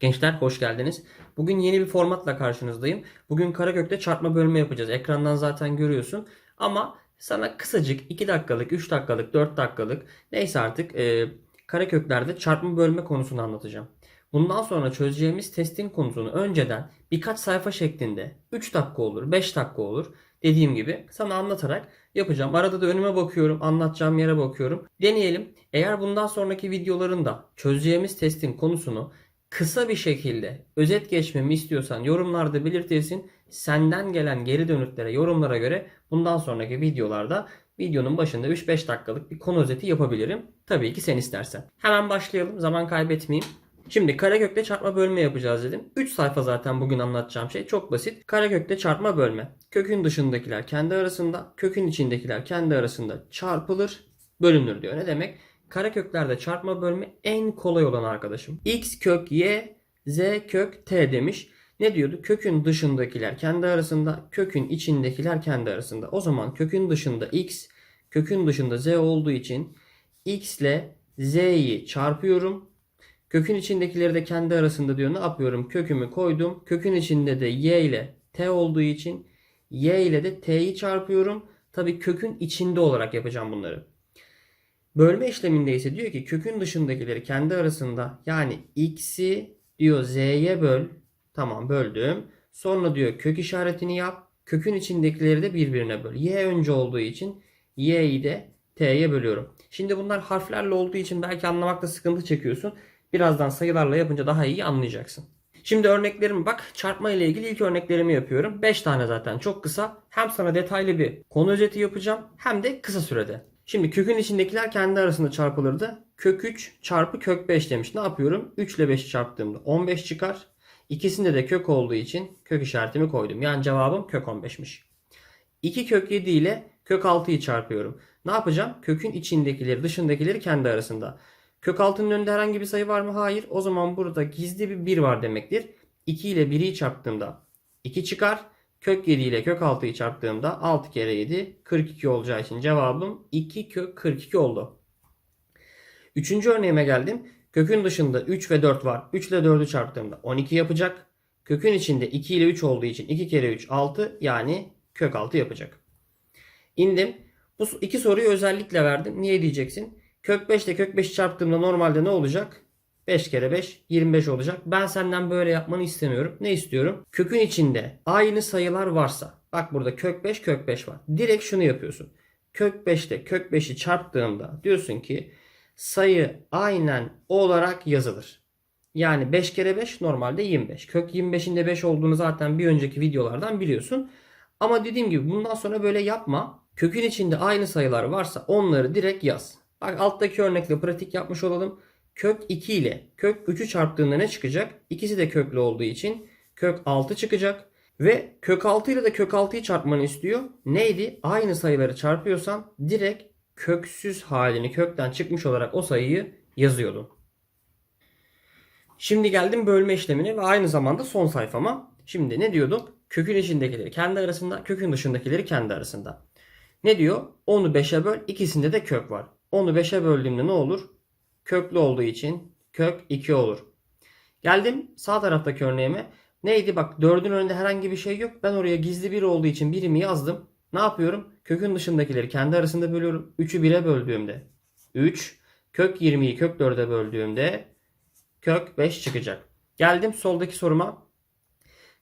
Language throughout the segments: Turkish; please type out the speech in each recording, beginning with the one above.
Gençler hoş geldiniz. Bugün yeni bir formatla karşınızdayım. Bugün Karakök'te çarpma bölme yapacağız. Ekrandan zaten görüyorsun. Ama sana kısacık 2 dakikalık, 3 dakikalık, 4 dakikalık neyse artık e, Karaköklerde çarpma bölme konusunu anlatacağım. Bundan sonra çözeceğimiz testin konusunu önceden birkaç sayfa şeklinde 3 dakika olur, 5 dakika olur dediğim gibi sana anlatarak yapacağım. Arada da önüme bakıyorum, anlatacağım yere bakıyorum. Deneyelim. Eğer bundan sonraki videolarında çözeceğimiz testin konusunu kısa bir şekilde özet geçmemi istiyorsan yorumlarda belirtirsin. Senden gelen geri dönütlere, yorumlara göre bundan sonraki videolarda videonun başında 3-5 dakikalık bir konu özeti yapabilirim. Tabii ki sen istersen. Hemen başlayalım. Zaman kaybetmeyeyim. Şimdi karekökte çarpma bölme yapacağız dedim. 3 sayfa zaten bugün anlatacağım şey. Çok basit. Karekökte çarpma bölme. Kökün dışındakiler kendi arasında, kökün içindekiler kendi arasında çarpılır, bölünür diyor. Ne demek? Kareköklerde çarpma bölme en kolay olan arkadaşım. X kök y, z kök t demiş. Ne diyordu? Kökün dışındakiler kendi arasında, kökün içindekiler kendi arasında. O zaman kökün dışında x, kökün dışında z olduğu için x ile z'yi çarpıyorum. Kökün içindekileri de kendi arasında diyor. Ne yapıyorum? Kökümü koydum. Kökün içinde de y ile t olduğu için y ile de t'yi çarpıyorum. Tabii kökün içinde olarak yapacağım bunları. Bölme işleminde ise diyor ki kökün dışındakileri kendi arasında yani x'i diyor z'ye böl. Tamam böldüm. Sonra diyor kök işaretini yap. Kökün içindekileri de birbirine böl. Y önce olduğu için y'yi de t'ye bölüyorum. Şimdi bunlar harflerle olduğu için belki anlamakta sıkıntı çekiyorsun. Birazdan sayılarla yapınca daha iyi anlayacaksın. Şimdi örneklerim bak çarpma ile ilgili ilk örneklerimi yapıyorum. 5 tane zaten çok kısa. Hem sana detaylı bir konu özeti yapacağım hem de kısa sürede. Şimdi kökün içindekiler kendi arasında çarpılırdı. Kök 3 çarpı kök 5 demiş. Ne yapıyorum? 3 ile 5'i çarptığımda 15 çıkar. İkisinde de kök olduğu için kök işaretimi koydum. Yani cevabım kök 15'miş. 2 kök 7 ile kök 6'yı çarpıyorum. Ne yapacağım? Kökün içindekileri dışındakileri kendi arasında. Kök 6'nın önünde herhangi bir sayı var mı? Hayır. O zaman burada gizli bir 1 var demektir. 2 ile 1'i çarptığımda 2 çıkar. Kök 7 ile kök 6'yı çarptığımda 6 kere 7 42 olacağı için cevabım 2 kök 42 oldu. Üçüncü örneğime geldim. Kökün dışında 3 ve 4 var. 3 ile 4'ü çarptığımda 12 yapacak. Kökün içinde 2 ile 3 olduğu için 2 kere 3 6 yani kök 6 yapacak. İndim. Bu iki soruyu özellikle verdim. Niye diyeceksin? Kök 5 ile kök 5'i çarptığımda normalde ne olacak? 5 kere 5 25 olacak. Ben senden böyle yapmanı istemiyorum. Ne istiyorum? Kökün içinde aynı sayılar varsa. Bak burada kök 5 kök 5 var. Direkt şunu yapıyorsun. Kök 5 ile kök 5'i çarptığımda diyorsun ki sayı aynen olarak yazılır. Yani 5 kere 5 normalde 25. Kök 25'in de 5 olduğunu zaten bir önceki videolardan biliyorsun. Ama dediğim gibi bundan sonra böyle yapma. Kökün içinde aynı sayılar varsa onları direkt yaz. Bak alttaki örnekle pratik yapmış olalım. Kök 2 ile kök 3'ü çarptığında ne çıkacak? İkisi de köklü olduğu için kök 6 çıkacak. Ve kök 6 ile de kök 6'yı çarpmanı istiyor. Neydi? Aynı sayıları çarpıyorsan direkt köksüz halini kökten çıkmış olarak o sayıyı yazıyordun. Şimdi geldim bölme işlemine ve aynı zamanda son sayfama. Şimdi ne diyordum? Kökün içindekileri kendi arasında, kökün dışındakileri kendi arasında. Ne diyor? 10'u 5'e böl, ikisinde de kök var. 10'u 5'e böldüğümde ne olur? Köklü olduğu için kök 2 olur. Geldim sağ taraftaki örneğime. Neydi bak 4'ün önünde herhangi bir şey yok. Ben oraya gizli bir olduğu için birimi yazdım. Ne yapıyorum? Kökün dışındakileri kendi arasında bölüyorum. 3'ü 1'e böldüğümde 3. Kök 20'yi kök 4'e böldüğümde kök 5 çıkacak. Geldim soldaki soruma.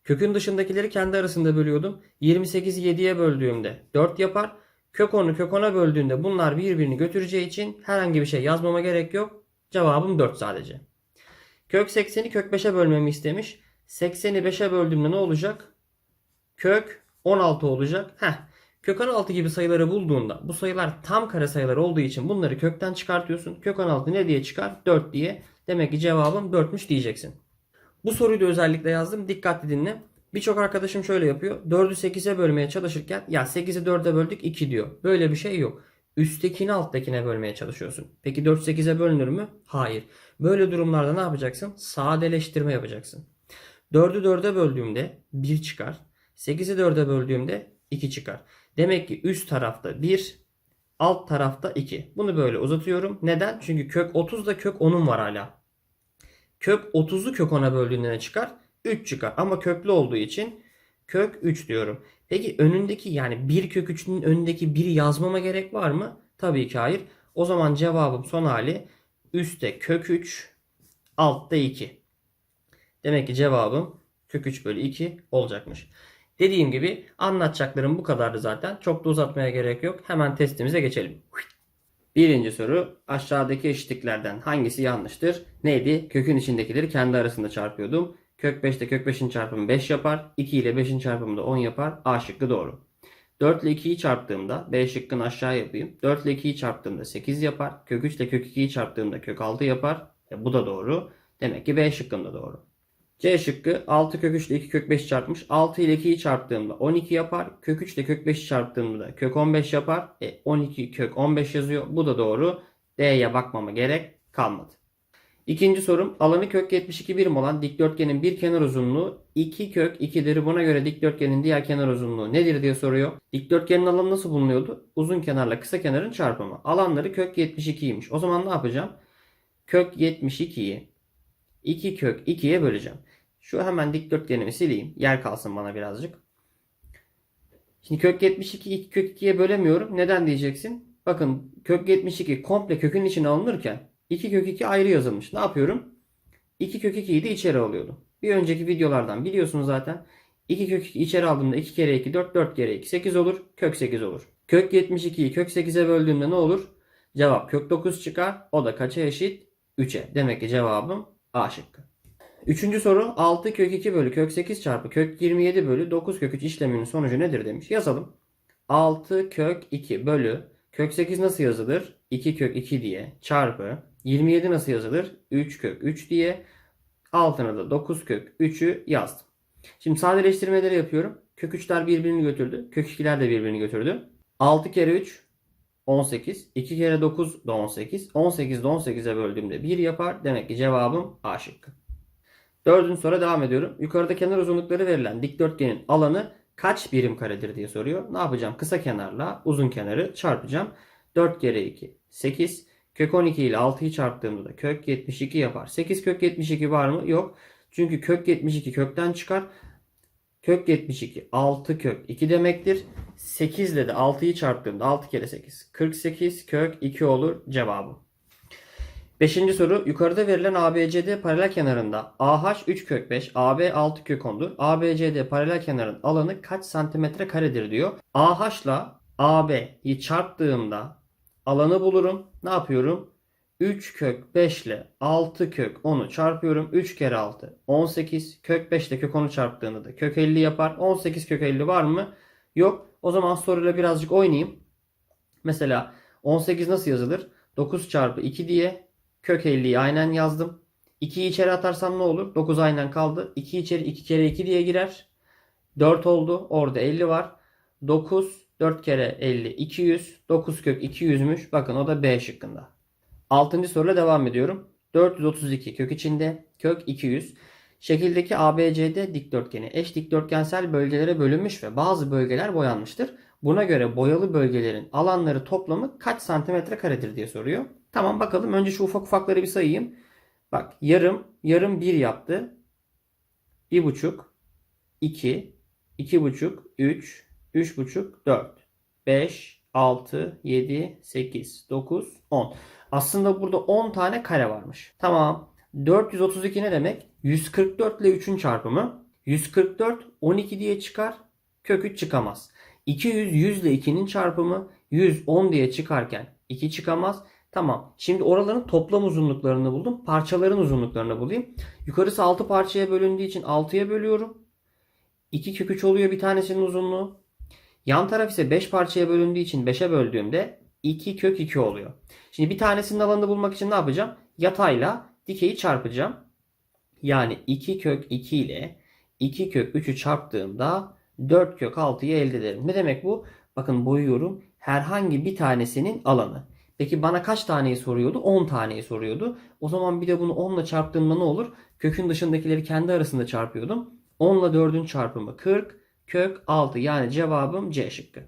Kökün dışındakileri kendi arasında bölüyordum. 28'i 7'ye böldüğümde 4 yapar. Kök 10'u kök 10'a böldüğünde bunlar birbirini götüreceği için herhangi bir şey yazmama gerek yok. Cevabım 4 sadece. Kök 80'i kök 5'e bölmemi istemiş. 80'i 5'e böldüğümde ne olacak? Kök 16 olacak. Heh. Kök 16 gibi sayıları bulduğunda bu sayılar tam kare sayılar olduğu için bunları kökten çıkartıyorsun. Kök 16 ne diye çıkar? 4 diye. Demek ki cevabım 4'müş diyeceksin. Bu soruyu da özellikle yazdım. Dikkatli dinle. Birçok arkadaşım şöyle yapıyor. 4'ü 8'e bölmeye çalışırken ya 8'i 4'e böldük 2 diyor. Böyle bir şey yok. Üsttekini alttakine bölmeye çalışıyorsun. Peki 4 8'e bölünür mü? Hayır. Böyle durumlarda ne yapacaksın? Sadeleştirme yapacaksın. 4'ü 4'e böldüğümde 1 çıkar. 8'i 4'e böldüğümde 2 çıkar. Demek ki üst tarafta 1, alt tarafta 2. Bunu böyle uzatıyorum. Neden? Çünkü kök 30'da kök 10'um var hala. Kök 30'u kök 10'a böldüğünde ne çıkar? 3 çıkar. Ama köklü olduğu için kök 3 diyorum. Peki önündeki yani 1 kök 3'ün önündeki 1'i yazmama gerek var mı? Tabii ki hayır. O zaman cevabım son hali üstte kök 3 altta 2. Demek ki cevabım kök 3 bölü 2 olacakmış. Dediğim gibi anlatacaklarım bu kadardı zaten. Çok da uzatmaya gerek yok. Hemen testimize geçelim. Birinci soru aşağıdaki eşitliklerden hangisi yanlıştır? Neydi? Kökün içindekileri kendi arasında çarpıyordum. Kök 5 ile kök 5'in çarpımı 5 yapar. 2 ile 5'in çarpımı da 10 yapar. A şıkkı doğru. 4 ile 2'yi çarptığımda B şıkkını aşağı yapayım. 4 ile 2'yi çarptığımda 8 yapar. Kök 3 ile kök 2'yi çarptığımda kök 6 yapar. E, bu da doğru. Demek ki B şıkkım da doğru. C şıkkı 6 kök 3 ile 2 kök 5 çarpmış. 6 ile 2'yi çarptığımda 12 yapar. Kök 3 ile kök 5'i çarptığımda kök 15 yapar. E 12 kök 15 yazıyor. Bu da doğru. D'ye bakmama gerek kalmadı. İkinci sorum alanı kök 72 birim olan dikdörtgenin bir kenar uzunluğu 2 kök 2'dir. Buna göre dikdörtgenin diğer kenar uzunluğu nedir diye soruyor. Dikdörtgenin alanı nasıl bulunuyordu? Uzun kenarla kısa kenarın çarpımı. Alanları kök 72'ymiş. O zaman ne yapacağım? Kök 72'yi 2 kök 2'ye böleceğim. Şu hemen dikdörtgenimi sileyim. Yer kalsın bana birazcık. Şimdi kök 72 2 kök 2'ye bölemiyorum. Neden diyeceksin? Bakın kök 72 komple kökün içine alınırken 2 kök 2 ayrı yazılmış. Ne yapıyorum? 2 kök 2'yi de içeri alıyordum. Bir önceki videolardan biliyorsunuz zaten. 2 kök 2 içeri aldığımda 2 kere 2 4 4 kere 2 8 olur. Kök 8 olur. Kök 72'yi kök 8'e böldüğümde ne olur? Cevap kök 9 çıkar. O da kaça eşit? 3'e. Demek ki cevabım A şıkkı. Üçüncü soru 6 kök 2 bölü kök 8 çarpı kök 27 bölü 9 kök 3 işleminin sonucu nedir demiş. Yazalım. 6 kök 2 bölü kök 8 nasıl yazılır? 2 kök 2 diye çarpı 27 nasıl yazılır? 3 kök 3 diye altına da 9 kök 3'ü yazdım. Şimdi sadeleştirmeleri yapıyorum. Kök 3'ler birbirini götürdü. Kök 2'ler de birbirini götürdü. 6 kere 3 18. 2 kere 9 da 18. 18 de 18'e böldüğümde 1 yapar. Demek ki cevabım A şıkkı. Dördüncü soruya devam ediyorum. Yukarıda kenar uzunlukları verilen dikdörtgenin alanı kaç birim karedir diye soruyor. Ne yapacağım? Kısa kenarla uzun kenarı çarpacağım. 4 kere 2 8. Kök 12 ile 6'yı çarptığımda da kök 72 yapar. 8 kök 72 var mı? Yok. Çünkü kök 72 kökten çıkar. Kök 72 6 kök 2 demektir. 8 ile de 6'yı çarptığımda 6 kere 8 48 kök 2 olur cevabı. Beşinci soru yukarıda verilen ABCD paralel kenarında AH 3 kök 5, AB 6 kök 10'dur. ABCD paralel kenarın alanı kaç santimetre karedir diyor. AH ile AB'yi çarptığımda alanı bulurum. Ne yapıyorum? 3 kök 5 ile 6 kök 10'u çarpıyorum. 3 kere 6 18. Kök 5 ile kök 10'u çarptığında da kök 50 yapar. 18 kök 50 var mı? Yok. O zaman soruyla birazcık oynayayım. Mesela 18 nasıl yazılır? 9 çarpı 2 diye kök 50'yi aynen yazdım. 2'yi içeri atarsam ne olur? 9 aynen kaldı. 2 içeri 2 kere 2 diye girer. 4 oldu. Orada 50 var. 9 4 kere 50 200. 9 kök 200'müş. Bakın o da B şıkkında. 6. soruyla devam ediyorum. 432 kök içinde kök 200. Şekildeki ABCD dikdörtgeni eş dikdörtgensel bölgelere bölünmüş ve bazı bölgeler boyanmıştır. Buna göre boyalı bölgelerin alanları toplamı kaç santimetre karedir diye soruyor. Tamam bakalım önce şu ufak ufakları bir sayayım. Bak yarım, yarım 1 yaptı. 1,5, 2, 2,5, 3, 3,5, 4, 5, 6, 7, 8, 9, 10. Aslında burada 10 tane kare varmış. Tamam. 432 ne demek? 144 ile 3'ün çarpımı. 144 12 diye çıkar. Kök 3 çıkamaz. 200 100 ile 2'nin çarpımı 110 diye çıkarken 2 çıkamaz. Tamam. Şimdi oraların toplam uzunluklarını buldum. Parçaların uzunluklarını bulayım. Yukarısı 6 parçaya bölündüğü için 6'ya bölüyorum. 2 kök 3 oluyor bir tanesinin uzunluğu. Yan taraf ise 5 parçaya bölündüğü için 5'e böldüğümde 2 kök 2 oluyor. Şimdi bir tanesinin alanını bulmak için ne yapacağım? Yatayla dikeyi çarpacağım. Yani 2 kök 2 ile 2 kök 3'ü çarptığımda 4 kök 6'yı elde ederim. Ne demek bu? Bakın boyuyorum. Herhangi bir tanesinin alanı. Peki bana kaç taneyi soruyordu? 10 taneyi soruyordu. O zaman bir de bunu 10 ile çarptığımda ne olur? Kökün dışındakileri kendi arasında çarpıyordum. 10 ile 4'ün çarpımı 40. Kök 6 yani cevabım C şıkkı.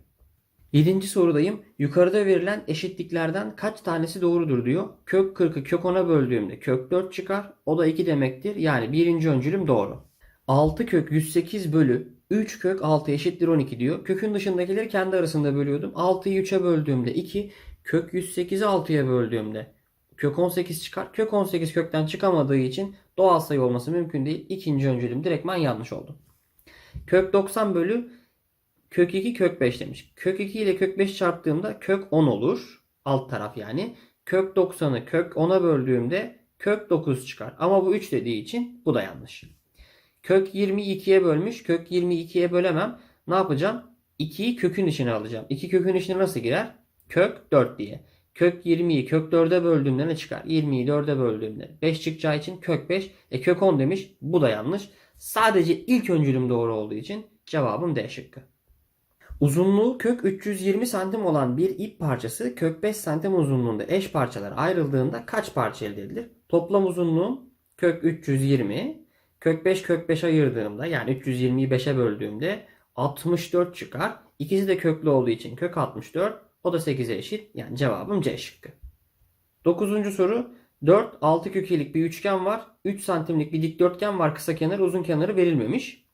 Birinci sorudayım. Yukarıda verilen eşitliklerden kaç tanesi doğrudur diyor. Kök 40'ı kök 10'a böldüğümde kök 4 çıkar. O da 2 demektir. Yani birinci öncülüm doğru. 6 kök 108 bölü 3 kök 6 eşittir 12 diyor. Kökün dışındakileri kendi arasında bölüyordum. 6'yı 3'e böldüğümde 2. Kök 108'i 6'ya böldüğümde kök 18 çıkar. Kök 18 kökten çıkamadığı için doğal sayı olması mümkün değil. İkinci öncülüm direktman yanlış oldu. Kök 90 bölü kök 2 kök 5 demiş. Kök 2 ile kök 5 çarptığımda kök 10 olur. Alt taraf yani. Kök 90'ı kök 10'a böldüğümde kök 9 çıkar. Ama bu 3 dediği için bu da yanlış. Kök 22'ye bölmüş. Kök 22'ye bölemem. Ne yapacağım? 2'yi kökün içine alacağım. 2 kökün içine nasıl girer? Kök 4 diye. Kök 20'yi kök 4'e böldüğümde ne çıkar? 20'yi 4'e böldüğümde 5 çıkacağı için kök 5. E kök 10 demiş. Bu da yanlış. Sadece ilk öncülüm doğru olduğu için cevabım D şıkkı. Uzunluğu kök 320 santim olan bir ip parçası kök 5 santim uzunluğunda eş parçalara ayrıldığında kaç parça elde edilir? Toplam uzunluğum kök 320. Kök 5 kök 5 ayırdığımda yani 320'yi 5'e böldüğümde 64 çıkar. İkisi de köklü olduğu için kök 64. O da 8'e eşit. Yani cevabım C şıkkı. Dokuzuncu soru. 4 6 kökelik bir üçgen var. 3 santimlik bir dikdörtgen var. Kısa kenar uzun kenarı verilmemiş.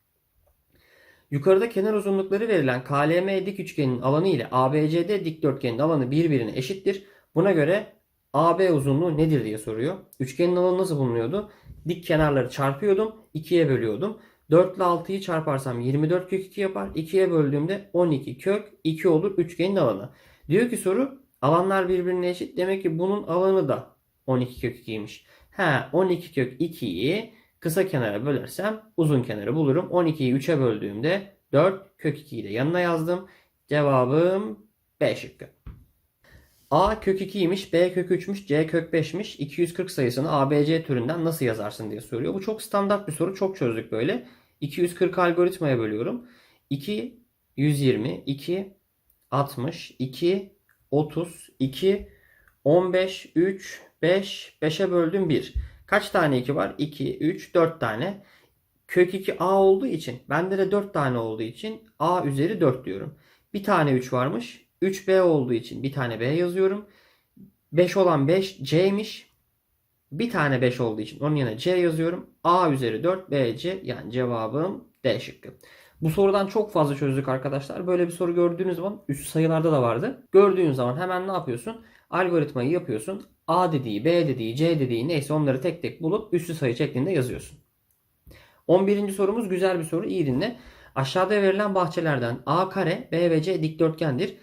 Yukarıda kenar uzunlukları verilen KLM dik üçgenin alanı ile ABCD dikdörtgenin alanı birbirine eşittir. Buna göre AB uzunluğu nedir diye soruyor. Üçgenin alanı nasıl bulunuyordu? Dik kenarları çarpıyordum. 2'ye bölüyordum. 4 ile 6'yı çarparsam 24 kök 2 yapar. 2'ye böldüğümde 12 kök 2 olur üçgenin alanı. Diyor ki soru alanlar birbirine eşit. Demek ki bunun alanı da 12 kök 2'ymiş. He 12 kök 2'yi kısa kenara bölersem uzun kenarı bulurum. 12'yi 3'e böldüğümde 4 kök 2'yi de yanına yazdım. Cevabım B şıkkı. A kök 2'ymiş, B kök 3'müş, C kök 5'miş. 240 sayısını ABC türünden nasıl yazarsın diye soruyor. Bu çok standart bir soru. Çok çözdük böyle. 240 algoritmaya bölüyorum. 2 120, 2 60, 2 30, 2 15, 3 5 5'e böldüm 1. Kaç tane 2 var? 2 3 4 tane. Kök 2 A olduğu için bende de 4 tane olduğu için A üzeri 4 diyorum. Bir tane 3 varmış. 3B olduğu için bir tane B yazıyorum. 5 olan 5 C'ymiş. Bir tane 5 olduğu için onun yerine C yazıyorum. A üzeri 4 BC yani cevabım D şıkkı. Bu sorudan çok fazla çözdük arkadaşlar. Böyle bir soru gördüğünüz zaman üst sayılarda da vardı. Gördüğün zaman hemen ne yapıyorsun? Algoritmayı yapıyorsun. A dediği, B dediği, C dediği neyse onları tek tek bulup üstü sayı şeklinde yazıyorsun. 11. sorumuz güzel bir soru. İyi dinle. Aşağıda verilen bahçelerden A kare, B ve C dikdörtgendir.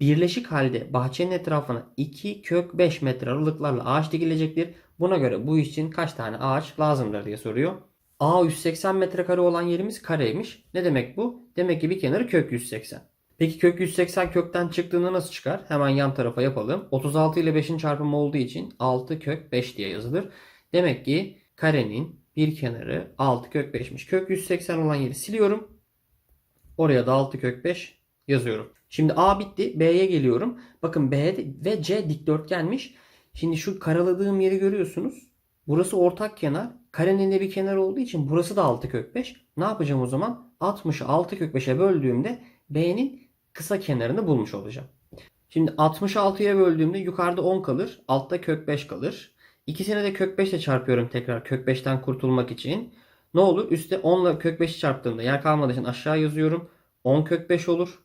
Birleşik halde bahçenin etrafına 2 kök 5 metre aralıklarla ağaç dikilecektir. Buna göre bu için kaç tane ağaç lazımdır diye soruyor. A 180 metrekare olan yerimiz kareymiş. Ne demek bu? Demek ki bir kenarı kök 180. Peki kök 180 kökten çıktığında nasıl çıkar? Hemen yan tarafa yapalım. 36 ile 5'in çarpımı olduğu için 6 kök 5 diye yazılır. Demek ki karenin bir kenarı 6 kök 5'miş. Kök 180 olan yeri siliyorum. Oraya da 6 kök 5 yazıyorum. Şimdi A bitti. B'ye geliyorum. Bakın B ve C dikdörtgenmiş. Şimdi şu karaladığım yeri görüyorsunuz. Burası ortak kenar. Karenin de bir kenar olduğu için burası da 6 kök 5. Ne yapacağım o zaman? 60'ı 6 kök 5'e böldüğümde B'nin kısa kenarını bulmuş olacağım. Şimdi 66'ya böldüğümde yukarıda 10 kalır. Altta kök 5 kalır. İkisini de kök 5 ile çarpıyorum tekrar kök 5'ten kurtulmak için. Ne olur? Üste 10 ile kök 5'i çarptığımda yer kalmadığı için aşağı yazıyorum. 10 kök 5 olur.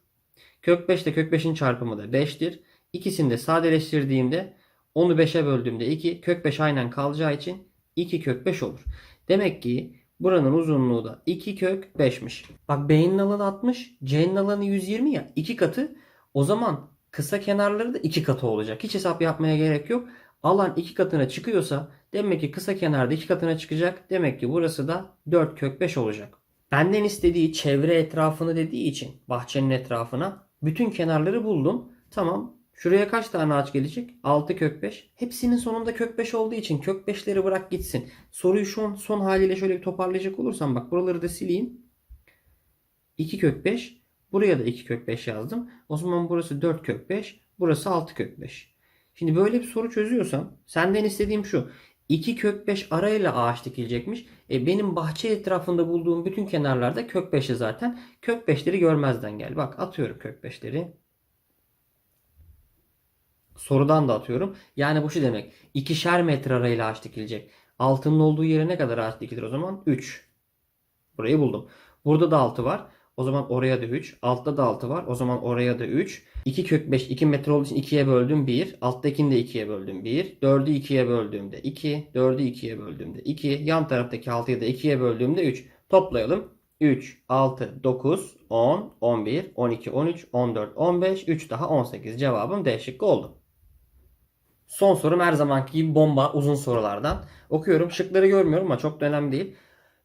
Kök 5 ile kök 5'in çarpımı da 5'tir. İkisini de sadeleştirdiğimde 10'u 5'e böldüğümde 2 kök 5 aynen kalacağı için 2 kök 5 olur. Demek ki buranın uzunluğu da 2 kök 5'miş. Bak B'nin alanı 60, C'nin alanı 120 ya 2 katı. O zaman kısa kenarları da 2 katı olacak. Hiç hesap yapmaya gerek yok. Alan 2 katına çıkıyorsa demek ki kısa kenarda 2 katına çıkacak. Demek ki burası da 4 kök 5 olacak. Benden istediği çevre etrafını dediği için bahçenin etrafına bütün kenarları buldum. Tamam Şuraya kaç tane ağaç gelecek? 6 kök 5. Hepsinin sonunda kök 5 olduğu için kök 5'leri bırak gitsin. Soruyu şu an son haliyle şöyle bir toparlayacak olursam bak buraları da sileyim. 2 kök 5. Buraya da 2 kök 5 yazdım. O zaman burası 4 kök 5. Burası 6 kök 5. Şimdi böyle bir soru çözüyorsam senden istediğim şu. 2 kök 5 arayla ağaç dikilecekmiş. E benim bahçe etrafında bulduğum bütün kenarlarda kök 5'i zaten. Kök 5'leri görmezden gel. Bak atıyorum kök 5'leri. Sorudan da atıyorum. Yani bu şu demek. İkişer metre arayla ağaç dikilecek. Altının olduğu yere ne kadar ağaç dikilir o zaman? 3. Burayı buldum. Burada da 6 var. O zaman oraya da 3. Altta da 6 var. O zaman oraya da 3. 2 kök 5 2 metre olduğu için 2'ye böldüm 1. Alttakini de 2'ye böldüm 1. 4'ü 2'ye böldüğümde 2. 4'ü 2'ye böldüğümde 2. Yan taraftaki 6'yı da 2'ye böldüğümde 3. Toplayalım. 3, 6, 9, 10, 11, 12, 13, 14, 15, 3 daha 18. Cevabım D şıkkı oldu. Son sorum her zamanki gibi bomba uzun sorulardan. Okuyorum. Şıkları görmüyorum ama çok da önemli değil.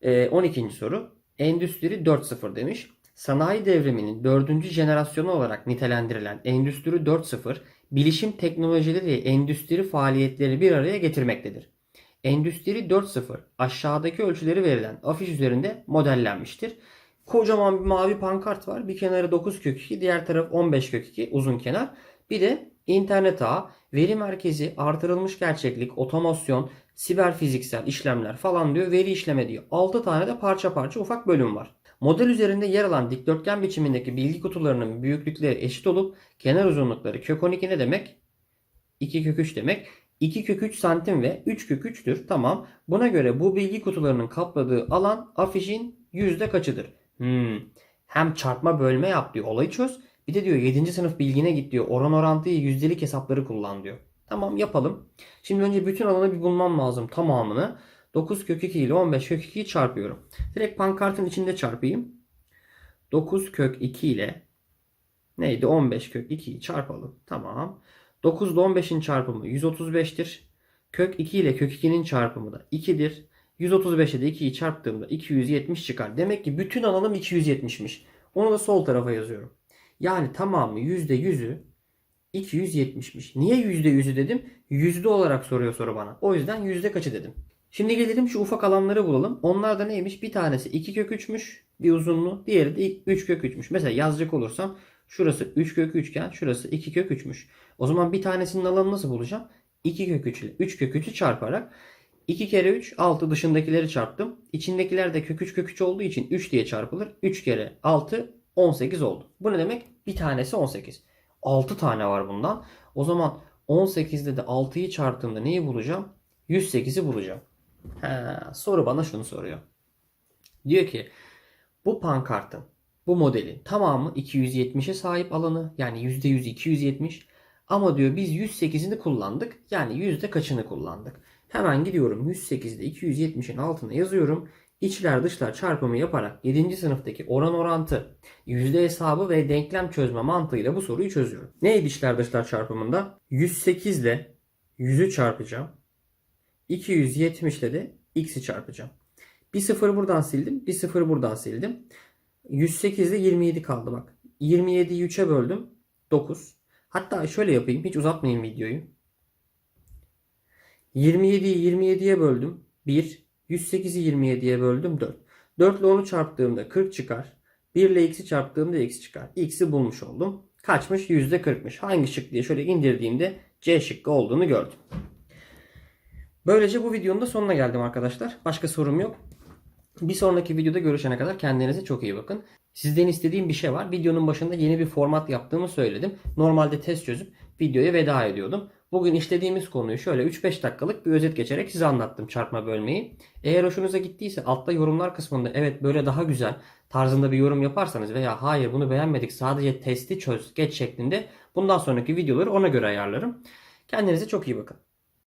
Ee, 12. soru. Endüstri 4.0 demiş. Sanayi devriminin 4. jenerasyonu olarak nitelendirilen Endüstri 4.0, bilişim teknolojileri ve endüstri faaliyetleri bir araya getirmektedir. Endüstri 4.0 aşağıdaki ölçüleri verilen afiş üzerinde modellenmiştir. Kocaman bir mavi pankart var. Bir kenarı 9 kök 2, diğer taraf 15 kök 2 uzun kenar. Bir de internet ağı, veri merkezi, artırılmış gerçeklik, otomasyon, siber fiziksel işlemler falan diyor. Veri işleme diyor. 6 tane de parça parça ufak bölüm var. Model üzerinde yer alan dikdörtgen biçimindeki bilgi kutularının büyüklükleri eşit olup kenar uzunlukları kök 12 ne demek? 2 kök 3 demek. 2 kök 3 santim ve 3 kök 3'tür. Tamam. Buna göre bu bilgi kutularının kapladığı alan afişin yüzde kaçıdır? Hmm. Hem çarpma bölme yap diyor. Olayı çöz. Bir de diyor 7. sınıf bilgine git diyor. Oran orantıyı yüzdelik hesapları kullan diyor. Tamam yapalım. Şimdi önce bütün alanı bir bulmam lazım tamamını. 9 kök 2 ile 15 kök 2'yi çarpıyorum. Direkt pankartın içinde çarpayım. 9 kök 2 ile neydi 15 kök 2'yi çarpalım. Tamam. 9 ile 15'in çarpımı 135'tir. Kök 2 ile kök 2'nin çarpımı da 2'dir. 135'e de 2'yi çarptığımda 270 çıkar. Demek ki bütün alanım 270'miş. Onu da sol tarafa yazıyorum. Yani tamamı %100'ü 270'miş. Niye %100'ü dedim? Yüzde olarak soruyor soru bana. O yüzden yüzde kaçı dedim. Şimdi gelelim şu ufak alanları bulalım. Onlar da neymiş? Bir tanesi 2 kök 3'müş bir uzunluğu. Diğeri de 3 kök 3'müş. Mesela yazacak olursam şurası 3 kök 3 iken şurası 2 kök 3'müş. O zaman bir tanesinin alanını nasıl bulacağım? 2 kök 3 ile 3 kök 3'ü çarparak 2 kere 3 6 dışındakileri çarptım. İçindekiler de kök 3 kök 3 olduğu için 3 diye çarpılır. 3 kere 6 18 oldu. Bu ne demek? Bir tanesi 18. 6 tane var bundan. O zaman 18'de de 6'yı çarptığımda neyi bulacağım? 108'i bulacağım. He, soru bana şunu soruyor. Diyor ki bu pankartın, bu modelin tamamı 270'e sahip alanı yani %100 270 ama diyor biz 108'ini kullandık yani yüzde kaçını kullandık. Hemen gidiyorum 108'de 270'in altına yazıyorum. İçler dışlar çarpımı yaparak 7. sınıftaki oran orantı, yüzde hesabı ve denklem çözme mantığıyla bu soruyu çözüyorum. Neydi içler dışlar çarpımında? 108 ile 100'ü çarpacağım. 270 ile de x'i çarpacağım. Bir sıfır buradan sildim. Bir sıfır buradan sildim. 108 ile 27 kaldı bak. 27'yi 3'e böldüm. 9. Hatta şöyle yapayım. Hiç uzatmayayım videoyu. 27'yi 27'ye böldüm. 1. 108'i 27'ye böldüm 4. 4 ile 10'u çarptığımda 40 çıkar. 1 ile x'i çarptığımda x çıkar. x'i bulmuş oldum. Kaçmış? %40'mış. Hangi şık diye şöyle indirdiğimde C şıkkı olduğunu gördüm. Böylece bu videonun da sonuna geldim arkadaşlar. Başka sorum yok. Bir sonraki videoda görüşene kadar kendinize çok iyi bakın. Sizden istediğim bir şey var. Videonun başında yeni bir format yaptığımı söyledim. Normalde test çözüp videoya veda ediyordum. Bugün işlediğimiz konuyu şöyle 3-5 dakikalık bir özet geçerek size anlattım çarpma bölmeyi. Eğer hoşunuza gittiyse altta yorumlar kısmında evet böyle daha güzel tarzında bir yorum yaparsanız veya hayır bunu beğenmedik sadece testi çöz geç şeklinde bundan sonraki videoları ona göre ayarlarım. Kendinize çok iyi bakın.